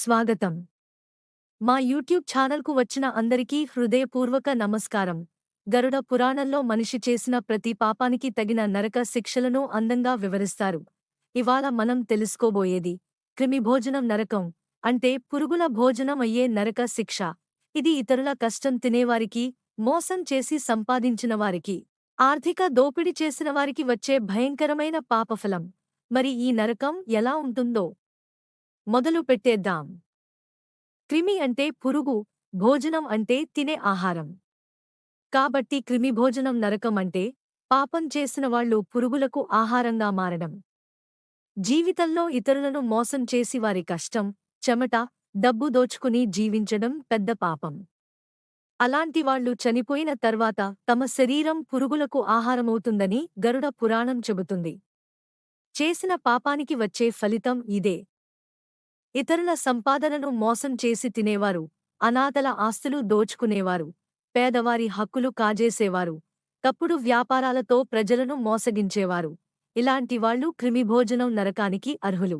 స్వాగతం. మా యూట్యూబ్ ఛానల్కు వచ్చిన అందరికీ హృదయపూర్వక నమస్కారం. గరుడ పురాణంలో మనిషి చేసిన ప్రతి పాపానికి తగిన నరక శిక్షలను అందంగా వివరిస్తారు. ఇవాళ మనం తెలుసుకోబోయేది క్రిమిభోజనం నరకం. అంటే పురుగుల భోజనం అయ్యే నరక శిక్ష. ఇది ఇతరుల కష్టం తినేవారికి మోసం చేసి సంపాదించిన వారికి ఆర్థిక దోపిడీ చేసిన వారికి వచ్చే భయంకరమైన పాపఫలం. మరి ఈ నరకం ఎలా ఉంటుందో? మొదలు పెట్టేద్దాం. క్రిమి అంటే పురుగు భోజనం అంటే తినే ఆహారం. కాబట్టి క్రిమి భోజనం నరకం అంటే పాపం చేసిన వాళ్ళు పురుగులకు ఆహారంగా మారడం. జీవితంలో ఇతరులను మోసం చేసి వారి కష్టం చెమట డబ్బు దోచుకుని జీవించడం పెద్ద పాపం. అలాంటి వాళ్ళు చనిపోయిన తర్వాత తమ శరీరం పురుగులకు ఆహారమవుతుందని గరుడ పురాణం చెబుతుంది. చేసిన పాపానికి వచ్చే ఫలితం ఇదే. ఇతరుల సంపాదనను మోసం చేసి తినేవారు అనాథల ఆస్తులు దోచుకునేవారు పేదవారి హక్కులు కాజేసేవారు తప్పుడు వ్యాపారాలతో ప్రజలను మోసగించేవారు. ఇలాంటి వాళ్ళు క్రిమిభోజనం నరకానికి అర్హులు.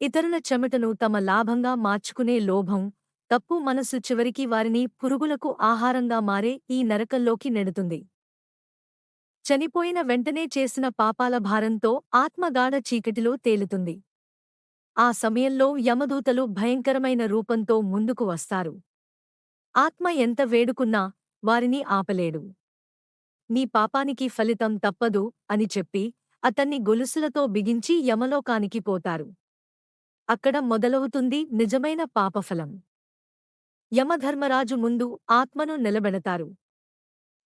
ఇతరుల చెమటను తమ లాభంగా మార్చుకునే లోభం తప్పు మనసు చివరికి వారిని పురుగులకు ఆహారంగా మారే ఈ నరకంలోకి నెడుతుంది. చనిపోయిన వెంటనే చేసిన పాపాల భారంతో ఆత్మగాఢ చీకటిలో తేలుతుంది. ఆ సమయంలో యమదూతలు భయంకరమైన రూపంతో ముందుకు వస్తారు. ఆత్మ ఎంత వేడుకున్నా వారిని ఆపలేడు. నీ పాపానికి ఫలితం తప్పదు అని చెప్పి అతన్ని గొలుసులతో బిగించి యమలోకానికి పోతారు. అక్కడ మొదలవుతుంది నిజమైన పాపఫలం. యమధర్మరాజు ముందు ఆత్మను నిలబెడతారు.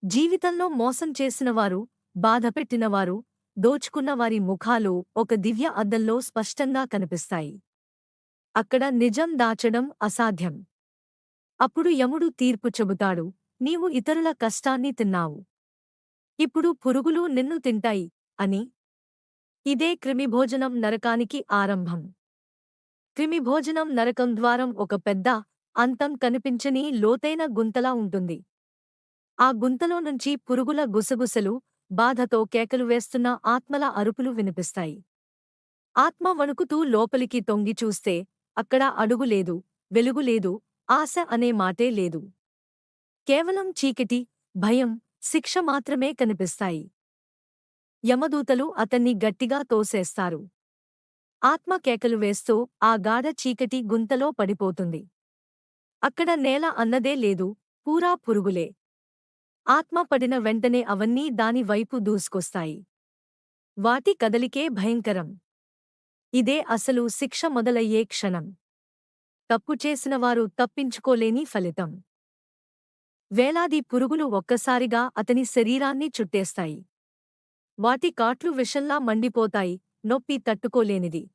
జీవితంలో మోసం చేసినవారు బాధపెట్టినవారు దోచుకున్న వారి ముఖాలు ఒక దివ్య అద్దంలో స్పష్టంగా కనిపిస్తాయి. అక్కడ నిజం దాచడం అసాధ్యం. అప్పుడు యముడు తీర్పు చెబుతాడు నీవు ఇతరుల కష్టాన్ని తిన్నావు. ఇప్పుడు పురుగులు నిన్ను తింటాయి అని. ఇదే క్రిమిభోజనం నరకానికి ఆరంభం. క్రిమిభోజనం నరకం ద్వారం ఒక పెద్ద అంతం కనిపించని లోతైన గుంతలా ఉంటుంది. ఆ గుంతలో నుంచి పురుగుల గుసగుసలు బాధతో కేకలు వేస్తున్న ఆత్మల అరుపులు వినిపిస్తాయి. ఆత్మ వణుకుతూ లోపలికి తొంగి చూస్తే అక్కడ అడుగు లేదు వెలుగు లేదు ఆశ అనే మాటే లేదు. కేవలం చీకటి భయం శిక్ష మాత్రమే కనిపిస్తాయి. యమదూతలు అతన్ని గట్టిగా తోసేస్తారు. ఆత్మ కేకలు వేస్తూ ఆ గాఢ చీకటి గుంతలో పడిపోతుంది. అక్కడ నేల అన్నదే లేదు పూరా పురుగులే. ఆత్మ పడిన వెంటనే అవన్నీ దాని వైపు దూసుకొస్తాయి. వాటి కదలికే భయంకరం. ఇదే అసలు శిక్ష మొదలయ్యే క్షణం. తప్పు చేసినవారు తప్పించుకోలేని ఫలితం. వేలాది పురుగులు ఒక్కసారిగా అతని శరీరాన్ని చుట్టేస్తాయి. వాటి కాట్లు విషంలా మండిపోతాయి నొప్పి తట్టుకోలేనిది.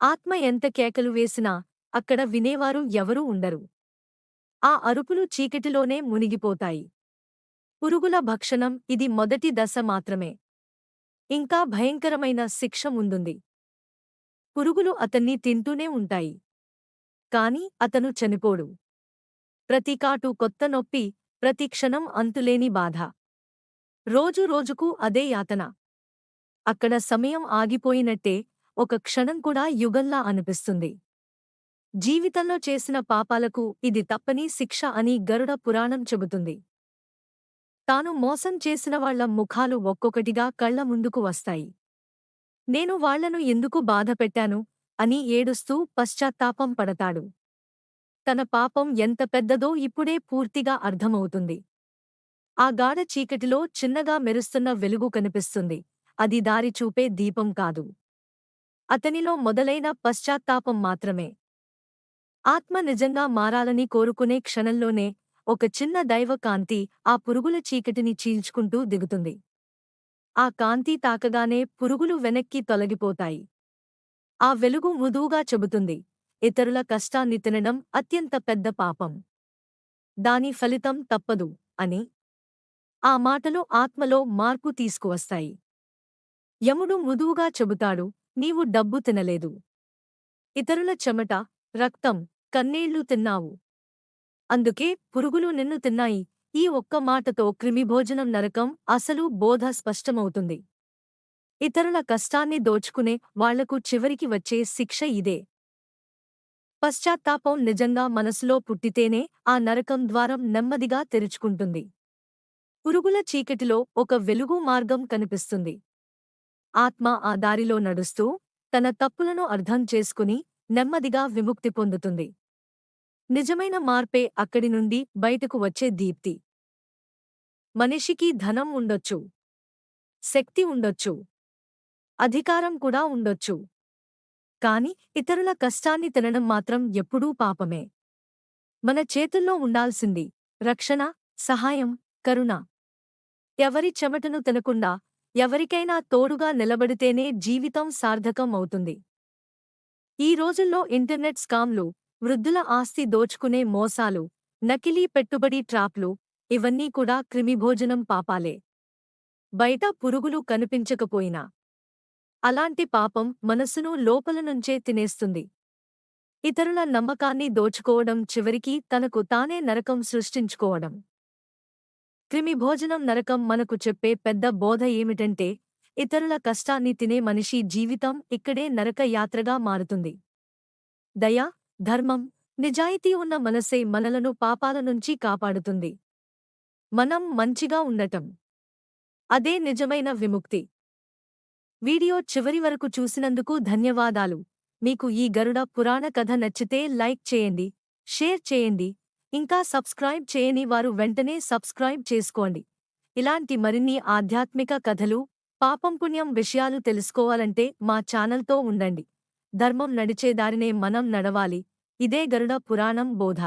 ఆత్మ ఎంత కేకలు వేసినా అక్కడ వినేవారు ఎవరూ ఉండరు. ఆ అరుపులు చీకటిలోనే మునిగిపోతాయి. పురుగుల భక్షణం ఇది మొదటి దశ మాత్రమే. ఇంకా భయంకరమైన శిక్ష ముందుంది. పురుగులు అతన్ని తింటూనే ఉంటాయి. కాని అతను చనిపోడు. ప్రతికాటు కొత్త నొప్పి ప్రతి క్షణం అంతులేని బాధ. రోజు రోజుకు అదే యాతన. అక్కడ సమయం ఆగిపోయినట్టే ఒక క్షణం కూడా యుగంలా అనిపిస్తుంది. జీవితంలో చేసిన పాపాలకు ఇది తప్పని శిక్ష అని గరుడ పురాణం చెబుతుంది. తాను మోసం చేసిన వాళ్ళ ముఖాలు ఒక్కొక్కటిగా కళ్ళ ముందుకు వస్తాయి. నేను వాళ్ళను ఎందుకు బాధపెట్టాను అని ఏడుస్తూ పశ్చాత్తాపం పడతాడు. తన పాపం ఎంత పెద్దదో ఇప్పుడే పూర్తిగా అర్థమవుతుంది. ఆ గాఢ చీకటిలో చిన్నగా మెరుస్తున్న వెలుగు కనిపిస్తుంది. అది దారి చూపే దీపం కాదు. అతనిలో మొదలైన పశ్చాత్తాపం మాత్రమే. ఆత్మ నిజంగా మారాలని కోరుకునే క్షణంలోనే ఒక చిన్న దైవ కాంతి ఆ పురుగుల చీకటిని చీల్చుకుంటూ దిగుతుంది. ఆ కాంతి తాకగానే పురుగులు వెనక్కి తొలగిపోతాయి. ఆ వెలుగు మృదువుగా చెబుతుంది. ఇతరుల కష్టాన్ని తినడం అత్యంత పెద్ద పాపం. దాని ఫలితం తప్పదు అని ఆ మాటలు ఆత్మలో మార్పు తీసుకువస్తాయి. యముడు మృదువుగా చెబుతాడు నీవు డబ్బు తినలేదు. ఇతరుల చెమట రక్తం కన్నీళ్ళు తిన్నావు. అందుకే పురుగులు నిన్ను తిన్నాయి. ఈ ఒక్క మాటతో క్రిమిభోజనం నరకం అసలు బోధ స్పష్టమవుతుంది. ఇతరుల కష్టాన్ని దోచుకునే వాళ్ళకు చివరికి వచ్చే శిక్ష ఇదే. పశ్చాత్తాపం నిజంగా మనసులో పుట్టితేనే ఆ నరకం ద్వారం నెమ్మదిగా తెరుచుకుంటుంది. పురుగుల చీకటిలో ఒక వెలుగు మార్గం కనిపిస్తుంది. ఆత్మ ఆ దారిలో నడుస్తూ తన తప్పులను అర్థం చేసుకుని నెమ్మదిగా విముక్తి పొందుతుంది. నిజమైన మార్పే అక్కడి నుండి బయటకు వచ్చే దీప్తి. మనిషికి ధనం ఉండొచ్చు. శక్తి ఉండొచ్చు. అధికారం కూడా ఉండొచ్చు. కాని ఇతరుల కష్టాన్ని తినడం మాత్రం ఎప్పుడూ పాపమే. మన చేతుల్లో ఉండాల్సింది రక్షణ సహాయం కరుణ. ఎవరి చెమటను తినకుండా ఎవరికైనా తోడుగా నిలబడితేనే జీవితం సార్థకం అవుతుంది ఈ రోజుల్లో ఇంటర్నెట్ స్కామ్లు వృద్ధుల ఆస్తి దోచుకునే మోసాలు నకిలీ పెట్టుబడి ట్రాప్లు ఇవన్నీ కూడా క్రిమిభోజనం పాపాలే. బయట పురుగులు కనిపించకపోయినా. అలాంటి పాపం మనసును లోపల నుంచే తినేస్తుంది. ఇతరుల నమ్మకాన్ని దోచుకోవడం చివరికి తనకు తానే నరకం సృష్టించుకోవడం. క్రిమిభోజనం నరకం మనకు చెప్పే పెద్ద బోధ ఏమిటంటే ఇతరుల కష్టాన్ని తినే మనిషి జీవితం ఇక్కడే నరక యాత్రగా మారుతుంది. దయా ధర్మం నిజాయితీ ఉన్న మనసే మనలను పాపాల నుంచి కాపాడుతుంది. మనం మంచిగా ఉండటం. అదే నిజమైన విముక్తి. వీడియో చివరి వరకు చూసినందుకు ధన్యవాదాలు. మీకు ఈ గరుడ పురాణ కథ నచ్చితే లైక్ చేయండి షేర్ చేయండి ఇంకా సబ్స్క్రైబ్ చేయని వారు వెంటనే సబ్స్క్రైబ్ చేసుకోండి. ఇలాంటి మరిన్ని ఆధ్యాత్మిక కథలు పాపం పుణ్యం విషయాలు తెలుసుకోవాలంటే మా ఛానల్తో ఉండండి. ధర్మం నడిచేదారినే మనం నడవాలి. ఇదే గరుడ పురాణం బోధ.